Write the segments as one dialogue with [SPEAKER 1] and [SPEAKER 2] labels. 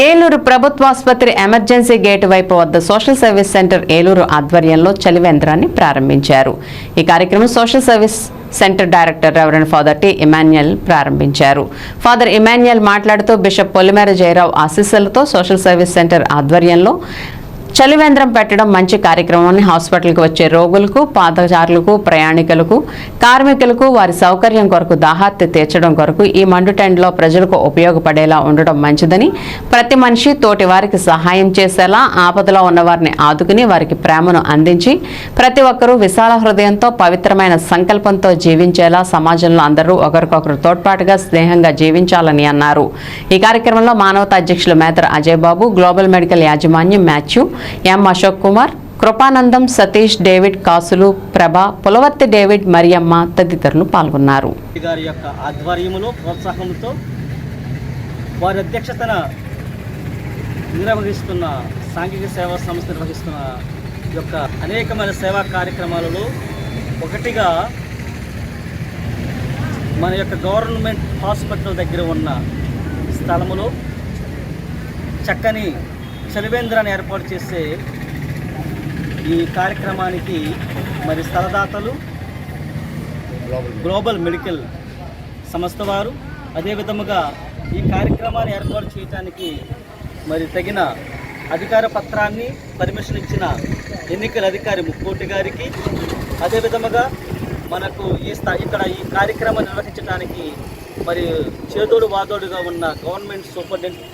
[SPEAKER 1] Eluru ప్రభుత్వాసుపత్రి emergency gate వైపు వద్ద social service centre Eluru ఆధ్వర్యంలో చలివేంద్రాన్ని ప్రారంభించారు. ఈ కార్యక్రమం social service centre director reverend father T Emmanuel ప్రారంభించారు. ఫాదర్ ఇమాన్యుయల్ మాట్లాడుతూ బిషప్ పొలిమేర జయరావు ఆశీస్సులతో సోషల్ సర్వీస్ సెంటర్ ఆధ్వర్యంలో చలివేంద్రం పెట్టడం మంచి కార్యక్రమాన్ని హాస్పిటల్కి వచ్చే రోగులకు పాదచారులకు ప్రయాణికులకు కార్మికులకు వారి సౌకర్యం కొరకు దాహార్తి తీర్చడం కొరకు ఈ మండుటెండ్లో ప్రజలకు ఉపయోగపడేలా ఉండడం మంచిదని ప్రతి మనిషి తోటి వారికి సహాయం చేసేలా ఆపదలో ఉన్న వారిని ఆదుకుని వారికి ప్రేమను అందించి ప్రతి ఒక్కరూ విశాల హృదయంతో పవిత్రమైన సంకల్పంతో జీవించేలా సమాజంలో అందరూ ఒకరికొకరు తోడ్పాటుగా స్నేహంగా జీవించాలని అన్నారు. ఈ కార్యక్రమంలో మానవతా అధ్యక్షులు మేతర్ అజయ్ బాబు గ్లోబల్ మెడికల్ యాజమాన్యం Matthew M Ashok Kumar Krupanandam Satish David Kasulu Prabha Pulavarthi David Mariyamma తదితరులు పాల్గొన్నారు.
[SPEAKER 2] గారి యొక్క ఆధ్వర్యములో ప్రోత్సాహంతో వారి అధ్యక్షతన నిర్వహిస్తున్న సాంఘిక సేవా సంస్థ నిర్వహిస్తున్న ఈ యొక్క అనేకమైన సేవా కార్యక్రమాలలో ఒకటిగా మన యొక్క గవర్నమెంట్ హాస్పిటల్ దగ్గర ఉన్న స్థలములో చక్కని చలివేంద్రాన్ని ఏర్పాటు చేసే ఈ కార్యక్రమానికి మరి స్థలదాతలు గ్లోబల్ మెడికల్ సంస్థ వారు అదేవిధముగా ఈ కార్యక్రమాన్ని ఏర్పాటు చేయడానికి మరి తగిన అధికార పత్రాన్ని పర్మిషన్ ఇచ్చిన ఎన్నికల అధికారి ముక్కోటి గారికి అదే విధముగా మనకు ఈ స్థా ఇక్కడ ఈ కార్యక్రమం నిర్వహించడానికి మరి చేదోడు వాదోడుగా ఉన్న government superintendent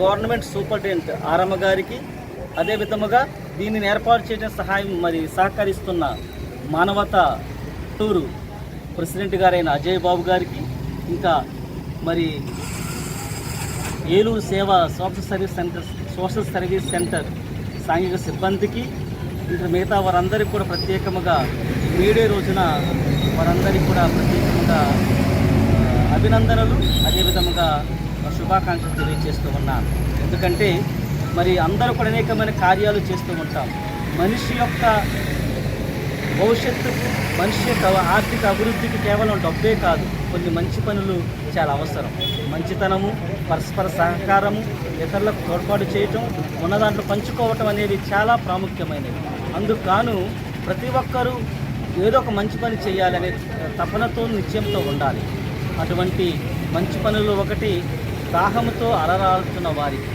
[SPEAKER 2] government superintendent Aramma గారికి అదే విధముగా దీనిని ఏర్పాటు చేయడం సహాయం మరి సహకరిస్తున్న మానవత టూరు ప్రెసిడెంట్ గారైన అజయ్ బాబు గారికి ఇంకా మరి Eluru Seva social service centre social service centre సాంఘిక సిబ్బందికి ఇంకా మిగతా వారందరికీ కూడా ప్రత్యేకముగా మీడే రోజున వారందరికీ కూడా ప్రత్యేకంగా అభినందనలు. అదేవిధముగా శుభాకాంక్షలు తెలియజేస్తూ ఉన్నాను. ఎందుకంటే మరి అందరూ కూడా అనేకమైన కార్యాలు చేస్తూ ఉంటాం. మనిషి యొక్క భవిష్యత్తుకు మనిషి యొక్క ఆర్థిక అభివృద్ధికి కేవలం డబ్బే కాదు కొన్ని మంచి పనులు చాలా అవసరం. మంచితనము పరస్పర సహకారము ఇతరులకు తోడ్పాటు చేయటం ఉన్న దాంట్లో పంచుకోవటం అనేది చాలా ప్రాముఖ్యమైనది. అందుకు ప్రతి ఒక్కరూ ఏదో ఒక మంచి పని చేయాలనే తపనతో నిశ్చయంతో ఉండాలి. అటువంటి మంచి పనులు ఒకటి దాహముతో అలరాడుతున్న వారికి.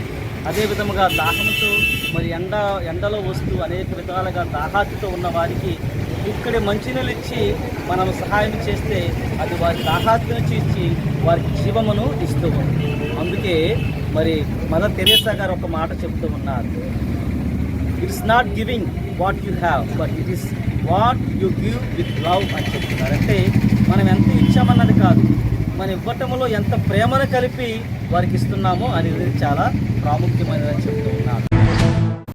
[SPEAKER 2] అదే విధముగా దాహంతో మరి ఎండ ఎండలో వస్తూ అనేక విధాలుగా దాహాతితో ఉన్న వారికి ఇక్కడ మంచినీళ్ళు ఇచ్చి మనం సహాయం చేస్తే అది వారి దాహాతిని తీర్చి వారికి జీవమును ఇస్తూ ఉంది. అందుకే మరి మదర్ తెరేసా గారు ఒక మాట చెప్తూ ఉన్నారు. It's not giving what you have but it is what you give with love అని చెప్తున్నారు. అంటే మనం ఎంత ఇచ్చామన్నది కాదు. మన ఇవ్వటంలో ఎంత ప్రేమను కలిపి వారికి ఇస్తున్నాము అనేది చాలా ప్రాముఖ్యమైనదని చెప్తూ ఉన్నారు